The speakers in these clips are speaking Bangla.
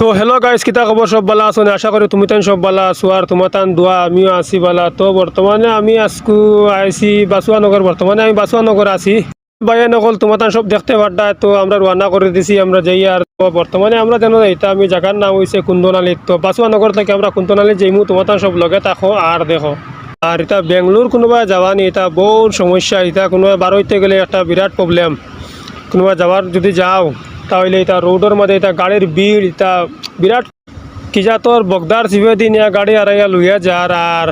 তো হ্যালো গাইস কিতা খবর সব বালা আছো আশা করি তুমি তান সব বালা আছো। আর তোমার তান দোয়া, আমিও আছি বালা তো বর্তমানে আমি আজকু আইছি বাসুয়া নগর বর্তমানে আমি বাসুয়া নগর আছি বাইরে নকল তোমার সব দেখতে পারটা তো আমরা রওনা করে দিছি, আমরা যাই আর তো বর্তমানে আমরা জানো এটা আমি জায়গার নাম হয়েছে কুন্দনালী তো বাসুয়া নগর থেকে আমরা কুন্দনালী যাইমু তোমার সব লগে থাকো আর দেখো। আর এটা বেঙ্গলোর কোনোবা যাওয়া নি, এটা বহুত সমস্যা। এটা কোনোবা বারোইতে গেলে একটা বিরাট প্রবলেম কোনোবা যাওয়ার যদি যাও। তাহলে এটা রোডের মধ্যে এটা গাড়ির ভিড়, এটা বিরাট কিজা তোর বগদার সিবে দিন গাড়ি আড়াইয়া লইয়া যার, আর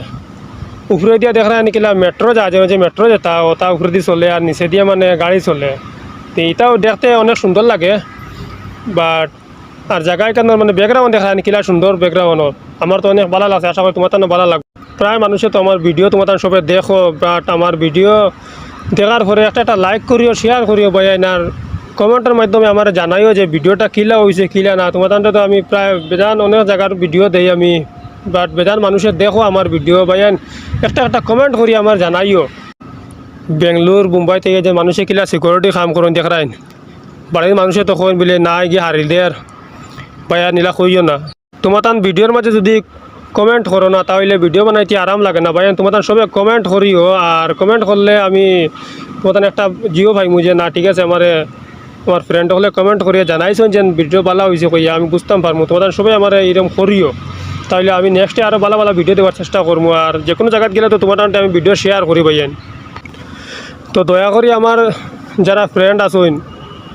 উপরে দিয়া দেখা নিকিলা মেট্রো যা যে যে মেট্রো যেটা, ওটা উপরে দিয়ে চলে আর নিচে দিয়ে মানে গাড়ি চলে। তো এটাও দেখতে অনেক সুন্দর লাগে বাট আর জায়গায় কেন মানে ব্যাকগ্রাউন্ড দেখা নিকিলা সুন্দর ব্যাকগ্রাউন্ড আমার তো অনেক ভালো লাগছে আশা করি তোমার তো ভালো লাগবে। প্রায় মানুষে তো আমার ভিডিও তোমার তান সবে দেখো বাট আমার ভিডিও দেখার পরে একটা একটা লাইক করিও শেয়ার করিও বয়াই না কমেন্টের মাধ্যমে আমার জানাইও যে ভিডিওটা কিলা হয়েছে কিলা না। তোমার তো আমি প্রায় বেজান অনেক জায়গার ভিডিও দেই আমি, বাট বেজান মানুষের দেখো আমার ভিডিও বায়ান একটা একটা কমেন্ট করি আমার জানাইও। বেঙ্গলোর, মুম্বাই থেকে যে মানুষে কিলা সিকিউরিটি কাম করুন দেখায় বাড়ির মানুষে তখন বলে নাই গিয়ে হারি দেয়ার বায়া নিলা কইও না। তোমার ভিডিওর মাঝে যদি কমেন্ট করো না, তাহলে ভিডিও বানাইতে আরাম লাগে না, ভাই। তোমার সবে কমেন্ট করিও, আর কমেন্ট করলে আমি তোমার একটা জিও ভাইমু যে, না, ঠিক আছে, আমারে আমার ফ্রেন্ড হলে কমেন্ট করিয়ে জানাইছেন যে ভিডিও ভালো হয়েছে কইয়া, আমি বুঝতাম পারব তোমাদের সবাই আমার এরকম করিও। তাহলে আমি নেক্সটে আরও ভালো ভালো ভিডিও দেওয়ার চেষ্টা করব আর যে কোনো জায়গায় গেলে তো তোমার আমি ভিডিও শেয়ার করি ভাইয়েন। তো দয়া করি আমার যারা ফ্রেন্ড আছেন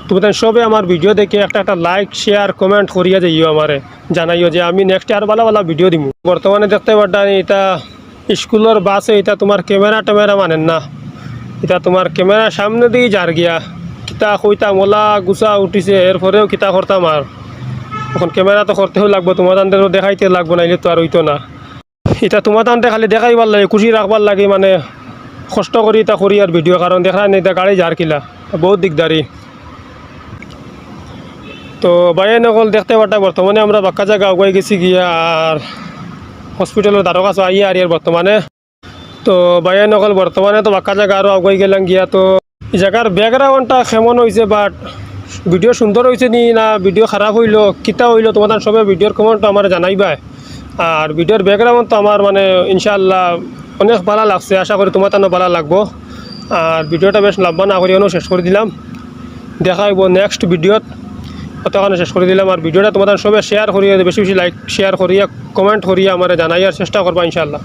তোমাদের সবে আমার ভিডিও দেখে একটা একটা লাইক শেয়ার কমেন্ট করিয়া যাইও আমারে। জানাইও যে আমি নেক্সট আর ভালো ভালো ভিডিও দিব বর্তমানে দেখতে পারতাম এটা স্কুলের বাসে এটা তোমার ক্যামেরা ট্যামেরা মানেন না। এটা তোমার ক্যামেরা সামনে দিয়ে যার গিয়া কিতা কইতা মোলা গুছা উঠিছে এরপরেও কিতা করতাম আর এখন ক্যামেরা তো করতেও লাগবো তোমার দেখাইতে লাগবো, নাইলে তো আর হইতো না। এটা তোমার খালি দেখাইবার লাগে খুশি রাখবার লাগে মানে কষ্ট করি এটা করি আর ভিডিও কারণ দেখা নেই এটা গাড়ি যার কিলা, বহুত দিকদারি তো বাইরে নকল দেখতে পারটা বর্তমানে আমরা বাক্কা জায়গা আগুয়াই গেছি গিয়া আর হসপিটালের দ্বারকা আইয়া আর বর্তমানে তো বাইরে নকল বর্তমানে তো বাক্কা জায়গা আরও আগুয়াই গেলাম গিয়া, তো জায়গার ব্যাকগ্রাউন্ডটা কেমন হয়েছে বাট ভিডিও সুন্দর হয়েছে নি না ভিডিও খারাপ হইল, কিতা হইল তোমার সবে ভিডিওর কমেন্ট আমার জানাইবাই আর ভিডিওর ব্যাকগ্রাউন্ড তো আমার মানে ইনশাআল্লাহ অনেক ভালো লাগছে, আশা করি তোমার তানো ভালো লাগবো। আর ভিডিওটা বেশ লাভবান না করি শেষ করে দিলাম। দেখা হইব নেক্সট ভিডিওত অতখানে শেষ করে দিলাম। আর ভিডিওটা তোমাদের সবে শেয়ার করিয়া, বেশি বেশি লাইক শেয়ার করিয়া কমেন্ট করিয়া আমার জানাইয়ার চেষ্টা করবা ইনশাআল্লাহ।